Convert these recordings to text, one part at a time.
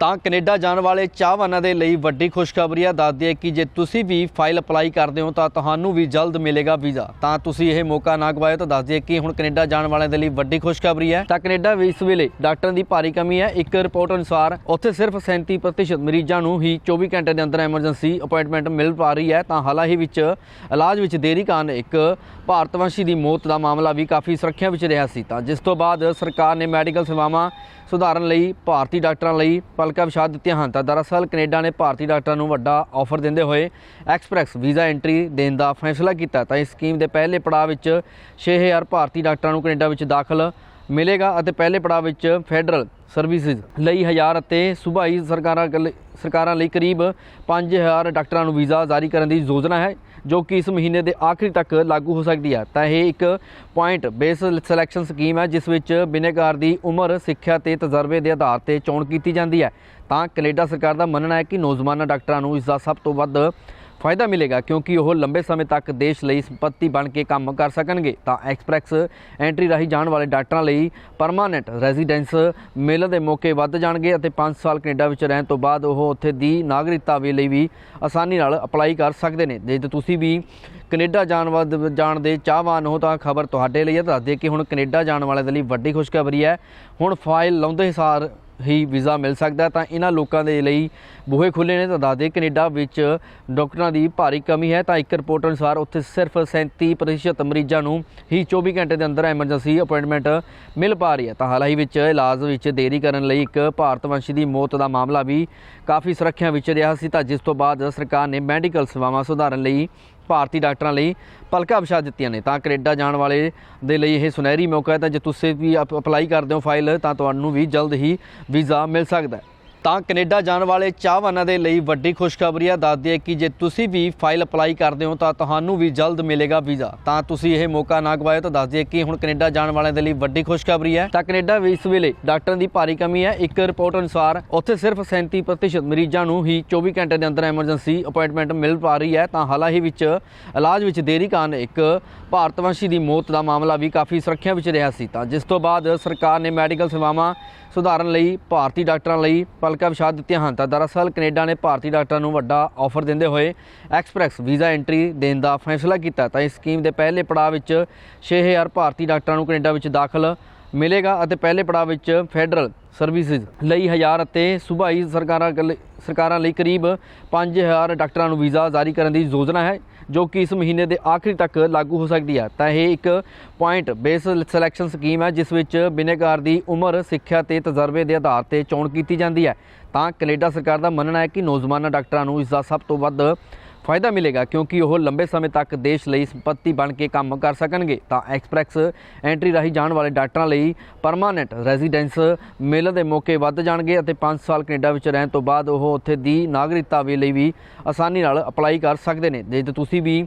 ਤਾਂ ਕੈਨੇਡਾ ਜਾਣ ਵਾਲੇ ਚਾਹਵਾਨਾਂ ਦੇ ਲਈ ਵੱਡੀ ਖੁਸ਼ਖਬਰੀ ਆ। ਦੱਸਦੀ ਹੈ ਕਿ ਜੇ ਤੁਸੀਂ ਵੀ ਫਾਈਲ ਅਪਲਾਈ ਕਰਦੇ ਹੋ ਤਾਂ ਤੁਹਾਨੂੰ ਵੀ ਜਲਦ ਮਿਲੇਗਾ ਵੀਜ਼ਾ। ਤਾਂ ਤੁਸੀਂ ਇਹ ਮੌਕਾ ਨਾ ਗਵਾਇਓ ਤਾਂ ਦੱਸਦੀ ਦਈਏ ਕਿ ਹੁਣ ਕੈਨੇਡਾ ਜਾਣ ਵਾਲਿਆਂ ਦੇ ਲਈ ਵੱਡੀ ਖੁਸ਼ਖਬਰੀ ਹੈ ਤਾਂ ਕੈਨੇਡਾ ਵੀ ਇਸ ਵੇਲੇ ਡਾਕਟਰਾਂ ਦੀ ਭਾਰੀ ਕਮੀ ਹੈ ਇੱਕ ਰਿਪੋਰਟ ਅਨੁਸਾਰ ਉੱਥੇ ਸਿਰਫ 37% ਮਰੀਜ਼ਾਂ ਨੂੰ ਹੀ 24 ਘੰਟੇ ਦੇ ਅੰਦਰ ਐਮਰਜੈਂਸੀ ਅਪਾਇੰਟਮੈਂਟ ਮਿਲ ਪਾ ਰਹੀ ਹੈ। ਤਾਂ ਹਾਲਾਂ ਹੀ ਵਿੱਚ ਇਲਾਜ ਵਿੱਚ ਦੇਰੀ ਕਾਰਨ ਇੱਕ ਭਾਰਤਵੰਸ਼ੀ ਦੀ ਮੌਤ ਦਾ ਮਾਮਲਾ ਵੀ ਕਾਫੀ ਸੁਰੱਖਿਆ ਵਿੱਚ ਰਿਹਾ ਸੀ। ਤਾਂ ਜਿਸ ਤੋਂ ਬਾਅਦ ਸਰਕਾਰ ਨੇ ਮੈਡੀਕਲ ਸੇਵਾਵਾਂ ਸੁਧਾਰਨ ਲਈ, ਭਾਰਤੀ ਡਾਕਟਰਾਂ ਲਈ ਹਲਕਾ ਵਿਛਾ ਦਿੱਤੀਆਂ ਹਨ। ਤਾਂ ਦਰਅਸਲ ਕੈਨੇਡਾ ਨੇ ਭਾਰਤੀ ਡਾਕਟਰਾਂ ਨੂੰ ਵੱਡਾ ਆਫਰ ਦਿੰਦੇ ਹੋਏ ਐਕਸਪ੍ਰੈਸ ਵੀਜ਼ਾ ਐਂਟਰੀ ਦੇਣ ਦਾ ਫੈਸਲਾ ਕੀਤਾ। ਤਾਂ ਇਸ ਸਕੀਮ ਦੇ ਪਹਿਲੇ ਪੜਾਅ ਵਿੱਚ 6000 ਭਾਰਤੀ ਡਾਕਟਰਾਂ ਨੂੰ ਕੈਨੇਡਾ ਵਿੱਚ ਦਾਖਲ ਮਿਲੇਗਾ ਅਤੇ ਪਹਿਲੇ ਪੜਾਅ ਵਿੱਚ ਫੈਡਰਲ ਸਰਵਿਸਿਜ਼ ਲਈ 1000 ਅਤੇ ਸੂਬਾਈ ਸਰਕਾਰਾਂ ਗੱਲ- ਸਰਕਾਰਾਂ ਲਈ ਕਰੀਬ 5000 ਡਾਕਟਰਾਂ ਨੂੰ ਵੀਜ਼ਾ ਜਾਰੀ ਕਰਨ ਦੀ ਯੋਜਨਾ ਹੈ, ਜੋ ਕਿ ਇਸ ਮਹੀਨੇ ਦੇ ਆਖਰੀ ਤੱਕ ਲਾਗੂ ਹੋ ਸਕਦੀ ਹੈ। ਤਾਂ ਇਹ ਇੱਕ ਪੁਆਇੰਟ ਬੇਸ ਸਿਲੈਕਸ਼ਨ ਸਕੀਮ ਹੈ, ਜਿਸ ਵਿੱਚ ਬਿਨੇਕਾਰ ਦੀ ਉਮਰ, ਸਿੱਖਿਆ ਤੇ ਤਜਰਬੇ ਦੇ ਆਧਾਰ ਤੇ ਚੋਣ ਕੀਤੀ ਜਾਂਦੀ ਹੈ। ਤਾਂ ਕੈਨੇਡਾ ਸਰਕਾਰ ਦਾ ਮੰਨਣਾ ਹੈ ਕਿ ਨੌਜਵਾਨਾਂ ਡਾਕਟਰਾਂ ਨੂੰ ਇਸ ਦਾ ਸਭ ਤੋਂ ਵੱਧ ਫਾਇਦਾ ਮਿਲੇਗਾ ਕਿਉਂਕਿ ਉਹ ਲੰਬੇ ਸਮੇਂ ਤੱਕ ਦੇਸ਼ ਲਈ ਸੰਪत्ति ਬਣ ਕੇ ਕੰਮ ਕਰ ਸਕਣਗੇ। ਤਾਂ ਐਕਸਪ੍ਰੈਸ ਐਂਟਰੀ ਰਾਹੀਂ ਜਾਣ ਵਾਲੇ ਡਾਕਟਰਾਂ ਲਈ ਪਰਮਾਨੈਂਟ ਰੈਜ਼ੀਡੈਂਸ ਮਿਲਣ ਦੇ ਮੌਕੇ ਵੱਧ ਜਾਣਗੇ ਅਤੇ 5 ਸਾਲ ਕੈਨੇਡਾ ਵਿੱਚ ਰਹਿਣ ਤੋਂ ਬਾਅਦ ਉਹ ਉੱਥੇ ਦੀ ਨਾਗਰਿਕਤਾ ਵੀ ਲਈ ਵੀ ਆਸਾਨੀ ਨਾਲ ਅਪਲਾਈ ਕਰ ਸਕਦੇ ਨੇ। ਜੇ ਤੁਸੀਂ ਵੀ ਕੈਨੇਡਾ ਜਾਣ ਵਾਦ ਜਾਣ ਦੇ ਚਾਹਵਾਨ ਹੋ ਤਾਂ ਖਬਰ ਤੁਹਾਡੇ ਲਈ ਹੈ। ਦੱਸ ਦਈਏ ਕਿ ਹੁਣ ਕੈਨੇਡਾ ਜਾਣ ਵਾਲਿਆਂ ਦੇ ਲਈ ਵੱਡੀ ਖੁਸ਼ਖਬਰੀ ਹੈ। ਹੁਣ ਫਾਈਲ ਲਾਉਂਦੇ ਸਾਰ ਹੀ ਵੀਜ਼ਾ ਮਿਲ ਸਕਦਾ ਤਾਂ ਇਹਨਾਂ ਲੋਕਾਂ ਦੇ ਲਈ ਬੂਹੇ ਖੁੱਲੇ ਨੇ। ਤਾਂ ਦੱਸਦੇ ਕੈਨੇਡਾ ਵਿੱਚ ਡਾਕਟਰਾਂ ਦੀ ਭਾਰੀ ਕਮੀ ਹੈ, ਤਾਂ ਇੱਕ ਰਿਪੋਰਟ ਅਨੁਸਾਰ ਉੱਥੇ ਸਿਰਫ 37% ਮਰੀਜ਼ਾਂ ਨੂੰ ਹੀ 24 ਘੰਟੇ ਦੇ ਅੰਦਰ ਐਮਰਜੈਂਸੀ ਅਪਾਇੰਟਮੈਂਟ ਮਿਲ ਪਾ ਰਹੀ ਹੈ। ਤਾਂ ਹਾਲ ਹੀ ਵਿੱਚ ਇਲਾਜ ਵਿੱਚ ਦੇਰੀ ਕਰਨ ਲਈ ਇੱਕ ਭਾਰਤਵੰਸ਼ੀ ਦੀ ਮੌਤ ਦਾ ਮਾਮਲਾ ਵੀ ਕਾਫੀ ਸੁਰੱਖਿਆ ਵਿੱਚ ਰਿਹਾ ਸੀ। ਤਾਂ ਜਿਸ ਤੋਂ ਬਾਅਦ ਸਰਕਾਰ ਨੇ ਮੈਡੀਕਲ ਸੇਵਾਵਾਂ ਸੁਧਾਰਨ ਲਈ ਭਾਰਤੀ ਡਾਕਟਰਾਂ ਲਈ ਪਲਕਾ ਵਿਛਾ ਦਿੱਤੀਆਂ ਨੇ। ਤਾਂ ਕੈਨੇਡਾ ਜਾਣ ਵਾਲੇ ਦੇ ਲਈ ਇਹ ਸੁਨਹਿਰੀ ਮੌਕਾ ਹੈ। ਤਾਂ ਜੇ ਤੁਸੀਂ ਵੀ ਅਪ- ਅਪਲਾਈ ਕਰਦੇ ਹੋ ਫਾਈਲ, ਤਾਂ ਤੁਹਾਨੂੰ ਵੀ ਜਲਦ ਹੀ ਵੀਜ਼ਾ ਮਿਲ ਸਕਦਾ ਹੈ। ਤਾਂ ਕੈਨੇਡਾ ਜਾਣ ਵਾਲੇ ਚਾਹਵਾਨਾਂ ਦੇ ਲਈ ਵੱਡੀ ਖੁਸ਼ਖਬਰੀ ਹੈ ਦੱਸਦੀ ਹੈ ਕਿ ਜੇ ਤੁਸੀਂ ਵੀ ਫਾਈਲ ਅਪਲਾਈ ਕਰਦੇ ਹੋ ਤਾਂ ਤੁਹਾਨੂੰ ਵੀ ਜਲਦ ਮਿਲੇਗਾ ਵੀਜ਼ਾ। ਤਾਂ ਤੁਸੀਂ ਇਹ ਮੌਕਾ ਨਾ ਗਵਾਇਓ ਤਾਂ ਦੱਸਦੀ ਦਈਏ ਕਿ ਹੁਣ ਕੈਨੇਡਾ ਜਾਣ ਵਾਲਿਆਂ ਦੇ ਲਈ ਵੱਡੀ ਖੁਸ਼ਖਬਰੀ ਹੈ ਤਾਂ ਕੈਨੇਡਾ ਵੀ ਇਸ ਵੇਲੇ ਡਾਕਟਰਾਂ ਦੀ ਭਾਰੀ ਕਮੀ ਹੈ ਇੱਕ ਰਿਪੋਰਟ ਅਨੁਸਾਰ ਉੱਥੇ ਸਿਰਫ 37% ਮਰੀਜ਼ਾਂ ਨੂੰ ਹੀ 24 ਘੰਟੇ ਦੇ ਅੰਦਰ ਐਮਰਜੈਂਸੀ ਅਪਾਇੰਟਮੈਂਟ ਮਿਲ ਪਾ ਰਹੀ ਹੈ। ਤਾਂ ਹਾਲਾਂ ਹੀ ਵਿੱਚ ਇਲਾਜ ਵਿੱਚ ਦੇਰੀ ਕਾਰਨ ਇੱਕ ਭਾਰਤਵੰਸ਼ੀ ਦੀ ਮੌਤ ਦਾ ਮਾਮਲਾ ਵੀ ਕਾਫੀ ਸੁਰੱਖਿਆ ਵਿੱਚ ਰਿਹਾ ਸੀ। ਤਾਂ ਜਿਸ ਤੋਂ ਬਾਅਦ ਸਰਕਾਰ ਨੇ ਮੈਡੀਕਲ ਸੇਵਾਵਾਂ ਸੁਧਾਰਨ ਲਈ ਭਾਰਤੀ ਡਾਕਟਰਾਂ ਲਈ ਪਲ ਪਲਕਾਂ ਵਿਛਾ ਦਿੱਤੀਆਂ ਹਨ। ਤਾਂ ਦਰਅਸਲ ਕੈਨੇਡਾ ਨੇ ਭਾਰਤੀ ਡਾਕਟਰਾਂ ਨੂੰ ਵੱਡਾ ਆਫਰ ਦਿੰਦੇ ਹੋਏ ਐਕਸਪ੍ਰੈਸ ਵੀਜ਼ਾ ਐਂਟਰੀ ਦੇਣ ਦਾ ਫੈਸਲਾ ਕੀਤਾ। ਤਾਂ ਇਸ ਸਕੀਮ ਦੇ ਪਹਿਲੇ ਪੜਾਅ ਵਿੱਚ 6000 ਭਾਰਤੀ ਡਾਕਟਰਾਂ ਨੂੰ ਕੈਨੇਡਾ ਵਿੱਚ ਦਾਖਲ ਮਿਲੇਗਾ ਅਤੇ ਪਹਿਲੇ ਪੜਾਅ ਵਿੱਚ ਫੈਡਰਲ ਸਰਵਿਸਿਜ਼ ਲਈ 1000 ਅਤੇ ਸੂਬਾਈ ਸਰਕਾਰਾਂ ਗੱਲ- ਸਰਕਾਰਾਂ ਲਈ ਕਰੀਬ 5000 ਡਾਕਟਰਾਂ ਨੂੰ ਵੀਜ਼ਾ ਜਾਰੀ ਕਰਨ ਦੀ ਯੋਜਨਾ ਹੈ, ਜੋ ਕਿ ਇਸ ਮਹੀਨੇ ਦੇ ਆਖਰੀ ਤੱਕ ਲਾਗੂ ਹੋ ਸਕਦੀ ਹੈ। ਤਾਂ ਇਹ ਇੱਕ ਪੁਆਇੰਟ ਬੇਸ ਸਿਲੈਕਸ਼ਨ ਸਕੀਮ ਹੈ, ਜਿਸ ਵਿੱਚ ਬਿਨੇਕਾਰ ਦੀ ਉਮਰ, ਸਿੱਖਿਆ ਤੇ ਤਜਰਬੇ ਦੇ ਆਧਾਰ ਤੇ ਚੋਣ ਕੀਤੀ ਜਾਂਦੀ ਹੈ। ਤਾਂ ਕੈਨੇਡਾ ਸਰਕਾਰ ਦਾ ਮੰਨਣਾ ਹੈ ਕਿ ਨੌਜਵਾਨਾਂ ਡਾਕਟਰਾਂ ਨੂੰ ਇਸ ਦਾ ਸਭ ਤੋਂ ਵੱਧ ਫਾਇਦਾ ਮਿਲੇਗਾ ਕਿਉਂਕਿ ਉਹ ਲੰਬੇ ਸਮੇਂ ਤੱਕ ਦੇਸ਼ ਲਈ ਸੰਪਤੀ ਬਣ ਕੇ ਕੰਮ ਕਰ ਸਕਣਗੇ। ਤਾਂ ਐਕਸਪ੍ਰੈਸ ਐਂਟਰੀ ਰਾਹੀਂ ਜਾਣ ਵਾਲੇ ਡਾਕਟਰਾਂ ਲਈ ਪਰਮਾਨੈਂਟ ਰੈਜ਼ੀਡੈਂਸ ਮਿਲਣ ਦੇ ਮੌਕੇ ਵੱਧ ਜਾਣਗੇ ਅਤੇ 5 ਸਾਲ ਕੈਨੇਡਾ ਵਿੱਚ ਰਹਿਣ ਤੋਂ ਬਾਅਦ ਉਹ ਉੱਥੇ ਦੀ ਨਾਗਰਿਕਤਾ ਵੀ ਲਈ ਵੀ ਆਸਾਨੀ ਨਾਲ ਅਪਲਾਈ ਕਰ ਸਕਦੇ ਨੇ। ਜੇ ਤੁਸੀਂ ਵੀ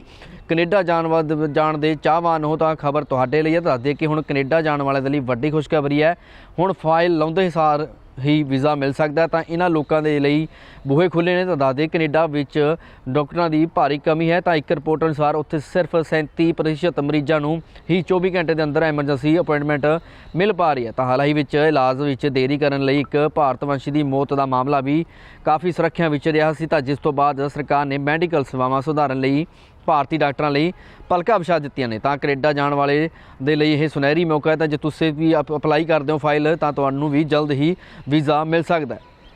ਕੈਨੇਡਾ ਜਾਣ ਵਾਦ ਜਾਣ ਦੇ ਚਾਹਵਾਨ ਹੋ ਤਾਂ ਖਬਰ ਤੁਹਾਡੇ ਲਈ ਹੈ ਦੱਸ ਕਿ ਹੁਣ ਕੈਨੇਡਾ ਜਾਣ ਵਾਲਿਆਂ ਦੇ ਲਈ ਵੱਡੀ ਖੁਸ਼ਖਬਰੀ ਹੈ। ਹੁਣ ਫਾਈਲ ਲਾਉਂਦੇ ਸਾਰ ਹੀ ਵੀਜ਼ਾ ਮਿਲ ਸਕਦਾ ਤਾਂ ਇਹਨਾਂ ਲੋਕਾਂ ਦੇ ਲਈ ਬੂਹੇ ਖੁੱਲੇ ਨੇ ਤਾਂ ਦੱਸਦੇ ਕੈਨੇਡਾ ਵਿੱਚ ਡਾਕਟਰਾਂ ਦੀ ਭਾਰੀ ਕਮੀ ਹੈ, ਤਾਂ ਇੱਕ ਰਿਪੋਰਟ ਅਨੁਸਾਰ ਉੱਥੇ ਸਿਰਫ 37% ਮਰੀਜ਼ਾਂ ਨੂੰ ਹੀ 24 ਘੰਟੇ ਦੇ ਅੰਦਰ ਐਮਰਜੈਂਸੀ ਅਪਾਇੰਟਮੈਂਟ ਮਿਲ ਪਾ ਰਹੀ ਹੈ। ਤਾਂ ਹਾਲ ਹੀ ਵਿੱਚ ਇਲਾਜ ਵਿੱਚ ਦੇਰੀ ਕਰਨ ਲਈ ਇੱਕ ਭਾਰਤ ਵੰਸ਼ੀ ਦੀ ਮੌਤ ਦਾ ਮਾਮਲਾ ਵੀ ਕਾਫੀ ਸੁਰੱਖਿਆ ਵਿੱਚ ਰਿਹਾ ਸੀ, ਤਾਂ ਜਿਸ ਤੋਂ ਬਾਅਦ ਸਰਕਾਰ ਨੇ ਮੈਡੀਕਲ ਸੇਵਾਵਾਂ ਸੁਧਾਰਨ ਲਈ ਭਾਰਤੀ ਡਾਕਟਰਾਂ ਲਈ ਪਲਕਾ ਵਿਛਾ ਦਿੱਤੀਆਂ ਨੇ। ਤਾਂ ਕੈਨੇਡਾ ਜਾਣ ਵਾਲੇ ਦੇ ਲਈ ਇਹ ਸੁਨਹਿਰੀ ਮੌਕਾ ਹੈ, ਤਾਂ ਜੇ ਤੁਸੀਂ ਵੀ ਅਪ- ਅਪਲਾਈ ਕਰਦੇ ਹੋ ਫਾਈਲ, ਤਾਂ ਤੁਹਾਨੂੰ ਵੀ ਜਲਦ ਹੀ ਵੀਜ਼ਾ ਮਿਲ ਸਕਦਾ ਹੈ।